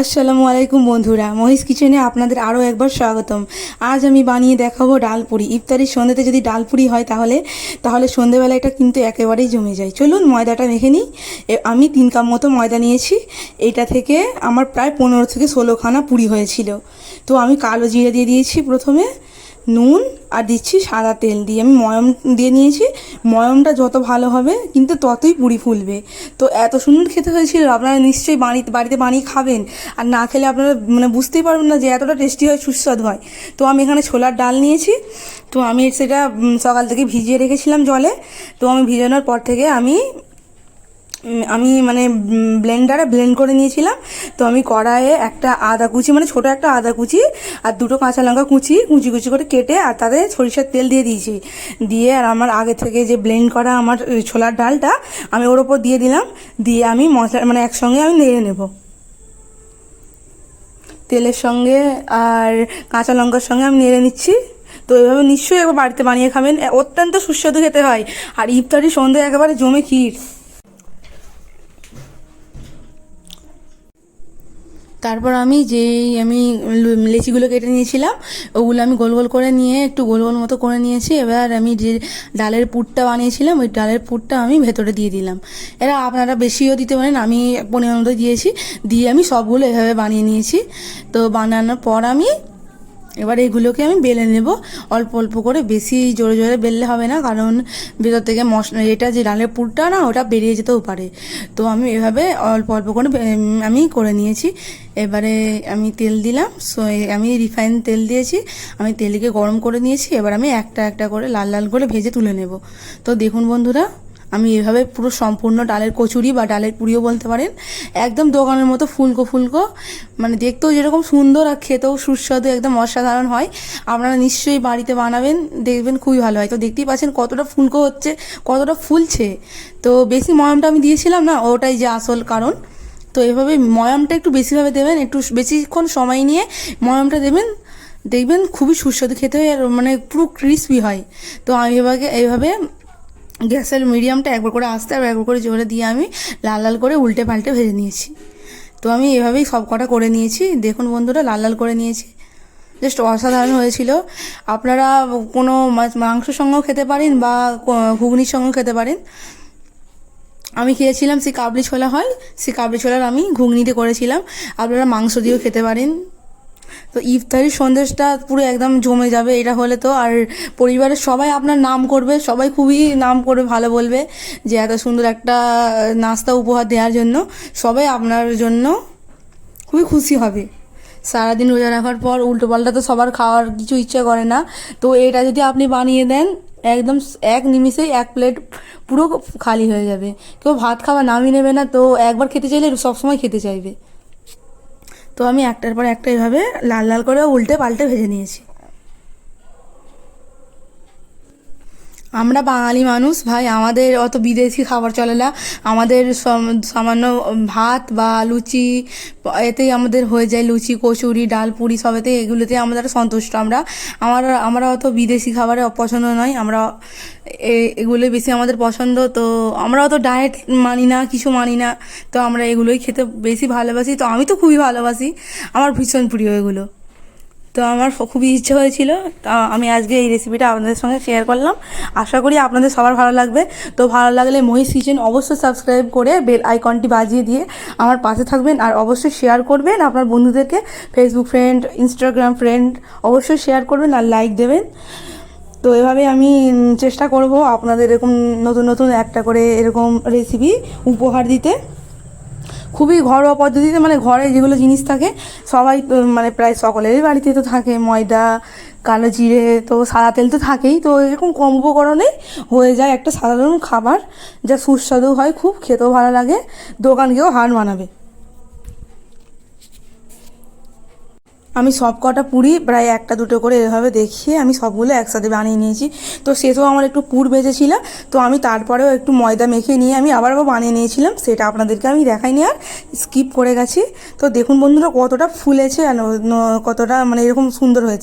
আসসালামু আলাইকুম বন্ধুরা মহিষ কিচেনে আপনাদের আরও একবার স্বাগতম। আজ আমি বানিয়ে দেখাবো ডালপুরি। ইফতারির সন্ধ্যেতে যদি ডালপুরি হয় তাহলে তাহলে সন্ধ্যেবেলা এটা কিন্তু একেবারেই জমে যায়। চলুন ময়দাটা মেখে নিই। আমি তিন কাপ মতো ময়দা নিয়েছি। এটা থেকে আমার প্রায় পনেরো থেকে ষোলোখানা পুরি হয়েছিল। তো আমি কালো জিরে দিয়ে দিয়েছি প্রথমে। নুন আর দিচ্ছি সাদা তেল দিয়ে। আমি ময়ম দিয়ে নিয়েছি। ময়মটা যত ভালো হবে, কিন্তু ততই পুরি ফুলবে। তো এত সুন্দর খেতে হয়েছিল, আপনারা নিশ্চয়ই বাড়িতে বাড়িতে বানিয়ে খাবেন। আর না খেলে আপনারা মানে বুঝতেই পারবেন না যে এতটা টেস্টি হয়, সুস্বাদু হয়। তো আমি এখানে ছোলার ডাল নিয়েছি। তো আমি সেটা সকাল থেকে ভিজিয়ে রেখেছিলাম জলে। তো আমি ভিজানোর পর থেকে আমি আমি মানে ব্লেন্ডারে ব্লেন্ড করে নিয়েছিলাম। তো আমি কড়াইয়ে একটা আদা কুচি মানে ছোট একটা আদা কুচি আর দুটো কাঁচা লঙ্কা কুচি কুচি কুচি করে কেটে আর তাতে সরিষার তেল দিয়ে দিয়েছি। দিয়ে আর আমার আগে থেকে যে ব্লেন্ড করা আমার ছোলার ডালটা, আমি ওর ওপর দিয়ে দিলাম। দিয়ে আমি মশলা মানে একসঙ্গে আমি নেড়ে নেব। তেলের সঙ্গে আর কাঁচা লঙ্কার সঙ্গে আমি নেড়ে নিচ্ছি। তো এভাবে নিশ্চয়ই একবার বাড়িতে বানিয়ে খাবেন। অত্যন্ত সুস্বাদু খেতে হয়। আর ইফতারি সন্ধে একেবারে জমে ক্ষীর। তারপর আমি যেই আমি লেচিগুলো কেটে নিয়েছিলাম, ওগুলো আমি গোল গোল করে নিয়ে একটু গোল গোল মতো করে নিয়েছি। এবার আমি যে ডালের পুরটা বানিয়েছিলাম, ওই ডালের পুরটা আমি ভেতরে দিয়ে দিলাম। এরা আপনারা বেশিও দিতে পারেন, আমি পরিমাণ মতো দিয়েছি, দিয়ে আমি সবগুলো এভাবে বানিয়ে নিয়েছি। তো বানানোর পর আমি এবার এইগুলোকে আমি বেলে নেব। অল্প অল্প করে, বেশি জোরে জোরে বেললে হবে না, কারণ ভেতর থেকে মশলা এটা যে ডালের পুরটা না, ওটা বেরিয়ে যেতেও পারে। তো আমি এভাবে অল্প অল্প করে আমি করে নিয়েছি। এবারে আমি তেল দিলাম, সো আমি রিফাইন তেল দিয়েছি। আমি তেলকে গরম করে নিয়েছি, এবার আমি একটা একটা করে লাল লাল করে ভেজে তুলে নেব। তো দেখুন বন্ধুরা আমি এভাবে পুরো সম্পূর্ণ ডালের কচুরি বা ডালের পুরিও বলতে পারেন, একদম দোকানের মতো ফুলকো ফুলকো। মানে দেখতেও যেরকম সুন্দর আর খেতেও সুস্বাদু, একদম অসাধারণ হয়। আপনারা নিশ্চয়ই বাড়িতে বানাবেন, দেখবেন খুবই ভালো হয়। তো দেখতেই পাচ্ছেন কতটা ফুলকো হচ্ছে, কতটা ফুলছে। তো বেশি ময়মটা আমি দিয়েছিলাম না, ওটাই যে আসল কারণ। তো এভাবে ময়ামটা একটু বেশিভাবে দেবেন, একটু বেশিক্ষণ সময় নিয়ে ময়ামটা দেবেন, দেখবেন খুবই সুস্বাদু খেতে হয় আর মানে পুরো ক্রিসপি হয়। তো আমি এভাবে এইভাবে গ্যাসের মিডিয়ামটা একবার করে আস্তে আর একবার করে জোরে দিয়ে আমি লাল লাল করে উল্টে পাল্টে ভেজে নিয়েছি। তো আমি এভাবেই সব কটা করে নিয়েছি। দেখুন বন্ধুরা, লাল লাল করে নিয়েছি। জাস্ট অসাধারণ হয়েছিল। আপনারা কোনো মাংসের সঙ্গেও খেতে পারেন বা ঘুগনির সঙ্গেও খেতে পারেন। আমি খেয়েছিলাম সেই কাবলি ছোলা হয় সেই কাবলি ছোলার আমি ঘুগনিতে করেছিলাম। আপনারা মাংস দিয়েও খেতে পারেন। তো ইফতারির সন্দেশটা পুরো একদম জমে যাবে, এটা হলে তো। আর পরিবারের সবাই আপনার নাম করবে, সবাই খুবই নাম করবে, ভালো বলবে যে এত সুন্দর একটা নাস্তা উপহার দেওয়ার জন্য। সবাই আপনার জন্য খুবই খুশি হবে। সারাদিন রোজা রাখার পর উল্টো পাল্টা তো সবার খাওয়ার কিছু ইচ্ছা করে না। তো এটা যদি আপনি বানিয়ে দেন, একদম এক নিমিষেই এক প্লেট পুরো খালি হয়ে যাবে। কেউ ভাত খাওয়া নামই নেবে না, তো একবার খেতে চাইলে সবসময় খেতে চাইবে। তো আমি একটার পর একটা এভাবে লাল লাল করে উল্টে পাল্টে ভেজে নিয়েছি। আমরা বাঙালি মানুষ, ভাই, আমাদের অত বিদেশি খাবার চলে না। আমাদের সামান্য ভাত বা লুচি, এতেই আমাদের হয়ে যায় লুচি, কচুরি, ডাল, পুরি সবেতে এগুলোতে আমাদের সন্তুষ্ট আমরা। আমার, আমরা অত বিদেশি খাবারে পছন্দ নয়, আমরা এগুলোই বেশি আমাদের পছন্দ। তো আমরা অত ডায়েট মানি না, কিছু মানি না, তো আমরা এগুলোই খেতে বেশি ভালোবাসি। তো আমি তো খুবই ভালোবাসি, আমার ভীষণ প্রিয় এগুলো। তো আমার খুবই ইচ্ছে হয়েছিল। আমি আজকে এই রেসিপিটা আপনাদের সঙ্গে শেয়ার করলাম। আশা করি আপনাদের সবার ভালো লাগবে। তো ভালো লাগলে মহিষ কিচেন অবশ্যই সাবস্ক্রাইব করে বেল আইকনটি বাজিয়ে দিয়ে আমার পাশে থাকবেন আর অবশ্যই শেয়ার করবেন আপনার বন্ধুদেরকে। ফেসবুক ফ্রেন্ড ইনস্টাগ্রাম ফ্রেন্ড অবশ্যই শেয়ার করবেন আর লাইক দেবেন। তো এভাবে আমি চেষ্টা করব আপনাদের এরকম নতুন নতুন একটা করে এরকম রেসিপি উপহার দিতে। খুবই ঘরোয়া পদ্ধতিতে মানে ঘরে যেগুলো জিনিস থাকে, সবাই মানে প্রায় সকলেরই বাড়িতে তো থাকে। ময়দা, কালো জিরে তো, সাদা তেল তো থাকেই। তো এরকম কম উপকরণে হয়ে যায় একটা সাধারণ খাবার, যা সুস্বাদু হয়, খুব খেতেও ভালো লাগে, দোকানকেও হার মানাবে। আমি সব কটা পুরি প্রায় একটা দুটো করে এভাবে দেখিয়ে আমি সবগুলো একসাথে বানিয়ে নিয়েছি। তো শেষেও আমার একটু পুর বেঁচেছিল। তো আমি তারপরেও একটু ময়দা মেখে নিয়ে আমি আবার আবার বানিয়ে নিয়েছিলাম। সেটা আপনাদেরকে আমি দেখাইনি আর স্কিপ করে গেছি। তো দেখুন বন্ধুরা কতটা ফুলেছে আর কতটা মানে এরকম সুন্দর হয়েছে।